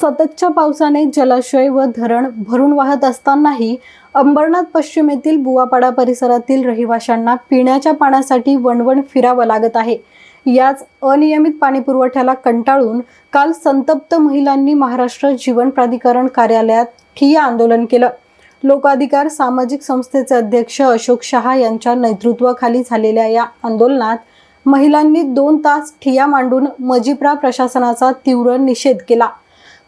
सततच्या पावसाने जलाशय व धरण भरून वाहत असतानाही अंबरनाथ पश्चिमेतील बुवापाडा परिसरातील रहिवाशांना पिण्याच्या पाण्यासाठी वणवण फिरावं लागत आहे याच अनियमित पाणीपुरवठ्याला कंटाळून काल संतप्त महिलांनी महाराष्ट्र जीवन प्राधिकरण कार्यालयात ठिय्या आंदोलन केलं लोकाधिकार सामाजिक संस्थेचे अध्यक्ष अशोक शहा यांच्या नेतृत्वाखाली झालेल्या या आंदोलनात महिलांनी दोन तास ठिया मांडून मजिप्रा प्रशासनाचा तीव्र निषेध केला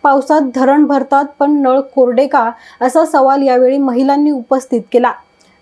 पावसात धरण भरतात पण नळ कोरडे का असा सवाल यावेळी महिलांनी उपस्थित केला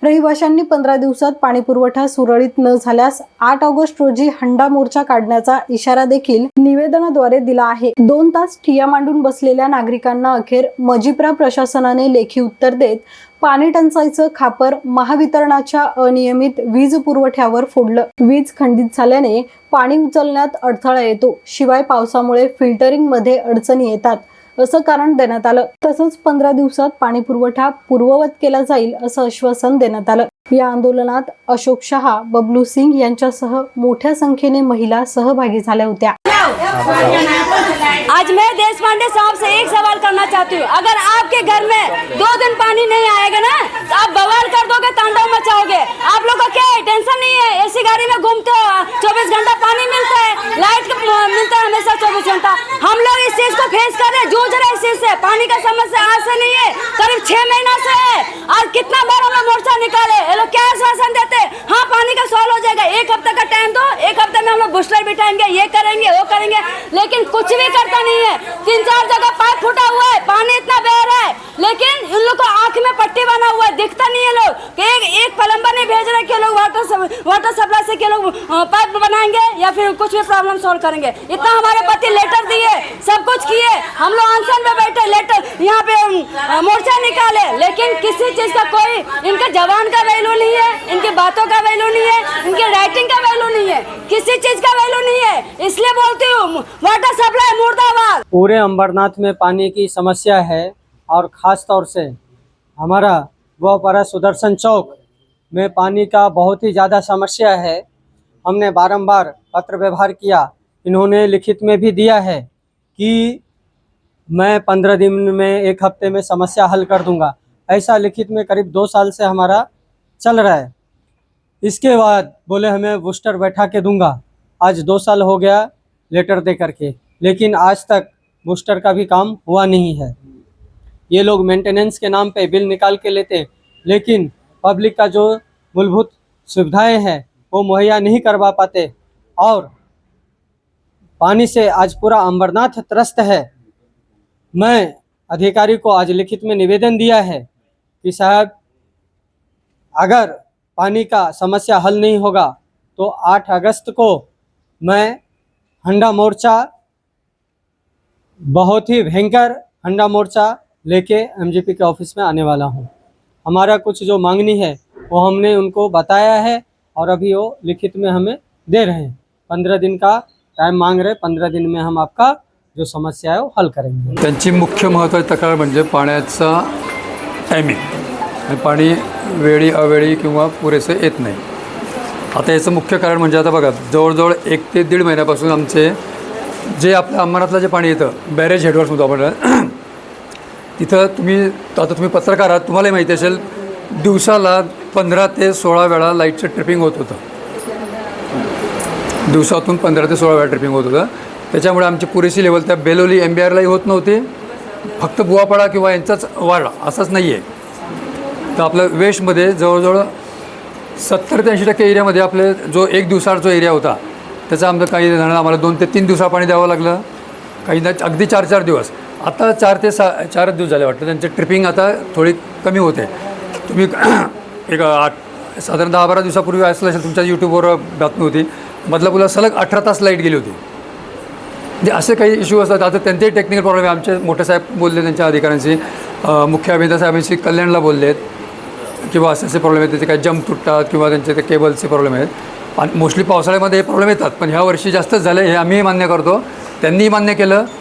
रहिवाशांनी पंधरा दिवसात पाणीपुरवठा सुरळीत न झाल्यास आठ ऑगस्ट रोजी हंडा मोर्चा काढण्याचा इशारा देखील निवेदनाद्वारे दिला आहे दोन तास ठिया मांडून बसलेल्या नागरिकांना अखेर मजिप्रा प्रशासनाने लेखी उत्तर देत पाणी टंचाईचं खापर महावितरणाच्या अनियमित वीज पुरवठ्यावर फोडलं वीज खंडित झाल्याने पाणी उचलण्यात अडथळा येतो शिवाय पावसामुळे फिल्टरिंग मध्ये अडचणी येतात असं कारण देण्यात आलं तसंच पंधरा दिवसात पाणी पुरवठा पूर्ववत केला जाईल असं आश्वासन देण्यात आलं या आंदोलनात अशोक शहा बबलू सिंग यांच्यासह मोठ्या संख्येने महिला सहभागी झाल्या होत्या आज मैं देशपांडे साहब से एक सवाल करना चाहती हूँ अगर आपके घर में दो दिन पानी नहीं आएगा ना तो आप बवाल कर दोगे तांडव मचाओगे आप लोगों का क्या टेंशन नहीं है गाड़ी में घूमते हो हाँ? चौबीस घंटा पानी मिलता है लाइट मिलता है हमेशा चौबीस घंटा हम लोग इस चीज को फेस कर रहे हैं जूझ रहे इस चीज से पानी का समस्या आज से नहीं है करीब छह महीना से है और कितना बार हम लोग मोर्चा निकाले ये लोग क्या आश्वासन देते हाँ पानी का सॉल्व हो जाएगा एक हफ्ते का टाइम दो एक हफ्ते में हम लोग घुसलर बिठाएंगे ये करेंगे वो करेंगे लेकिन कुछ भी के लोग वाटर सब, वाटर सप्लाई से के लोग पाइप बनाएंगे या फिर कुछ भी प्रॉब्लम सॉल्व करेंगे इतना हमारे पति लेटर दिए सब कुछ किए हम लोग आंसर में बैठे लेटर यहाँ पे मोर्चा निकाले लेकिन किसी चीज का कोई इनके जवान का वैल्यू नहीं है इनके बातों का वैल्यू नहीं है इनके राइटिंग का वैल्यू नहीं है किसी चीज का वैल्यू नहीं है इसलिए बोलती हूँ वाटर सप्लाई मुर्दाबाद पूरे अम्बरनाथ में पानी की समस्या है और ख़ास तौर से हमारा वह पर सुदर्शन चौक में पानी का बहुत ही ज़्यादा समस्या है हमने बारंबार पत्र व्यवहार किया इन्होंने लिखित में भी दिया है कि मैं पंद्रह दिन में एक हफ्ते में समस्या हल कर दूंगा ऐसा लिखित में करीब दो साल से हमारा चल रहा है इसके बाद बोले हमें बूस्टर बैठा के दूंगा आज दो साल हो गया लेटर दे करके लेकिन आज तक बूस्टर का भी काम हुआ नहीं है ये लोग मेंटेनेंस के नाम पे बिल निकाल के लेते लेकिन पब्लिक का जो मूलभूत सुविधाएं हैं वो मुहैया नहीं करवा पाते और पानी से आज पूरा अम्बरनाथ त्रस्त है मैं अधिकारी को आज लिखित में निवेदन दिया है कि साहब अगर पानी का समस्या हल नहीं होगा तो 8 अगस्त को मैं हंडा मोर्चा बहुत ही भयंकर हंडा मोर्चा लेके एमजीपी के ऑफिस में आने वाला हूँ हमारा कुछ जो मांगनी है वो हमने उनको बताया है और अभी वो लिखित में हमें दे रहे हैं पंद्रह दिन का टाइम मांग रहे पंद्रह दिन में हम आपका जो समस्या है वो हल करेंगे मुख्य महत्व तक्रार मे पैमिंग पानी पाणी वेळी अवेळी किंवा पुरेसे ये नहीं आता हेच मुख्य कारण म्हणजे आता बघा जवळजवळ एक दीड महीनपासन आमचे जे आपल्या अंबरनाथला जे पानी ये बैरेज हेडवर्स म्हणतो तिथं तुम्ही आता तुम्ही पत्रकार आहात तुम्हालाही माहिती असेल दिवसाला पंधरा ते सोळा वेळा लाईटचं ट्रिपिंग होत होतं दिवसातून पंधरा ते सोळा वेळा ट्रिपिंग होत होतं त्याच्यामुळे आमची पुरेशी लेवल त्या बेलोली एम बी आरलाही होत नव्हती फक्त बुवापाडा किंवा यांचाच वाढ असंच नाही आहे तर आपलं वेस्टमध्ये जवळजवळ सत्तर ते ऐंशी टक्के एरियामध्ये आपले जो एक दिवसाचा जो एरिया होता त्याचा आमचं काही जणांना आम्हाला दोन ते तीन दिवसा पाणी द्यावं लागलं काही अगदी चार चार दिवस आता चार ते सा चारच दिवस झाले वाटतं त्यांचं ट्रिपिंग आता थोडी कमी होते तुम्ही एक आठ साधारण दहा बारा दिवसापूर्वी असलं असेल तुमच्या यूट्यूबवर बातमी होती पुला सलग अठरा तास लाईट गेली होती म्हणजे असे काही इश्यू असतात आता त्यांचेही टेक्निकल प्रॉब्लेम आहे आमचे मोठे साहेब बोलले त्यांच्या अधिकाऱ्यांशी मुख्य अभिनेता साहेबांशी कल्याणला बोललेत किंवा असे असे प्रॉब्लेम आहेत त्याचे काही जंप तुटतात किंवा त्यांचे ते केबलचे प्रॉब्लेम आहेत आणि मोस्टली पावसाळ्यामध्ये हे प्रॉब्लेम येतात पण ह्या वर्षी जास्तच झाले हे आम्हीही मान्य करतो त्यांनीही मान्य केलं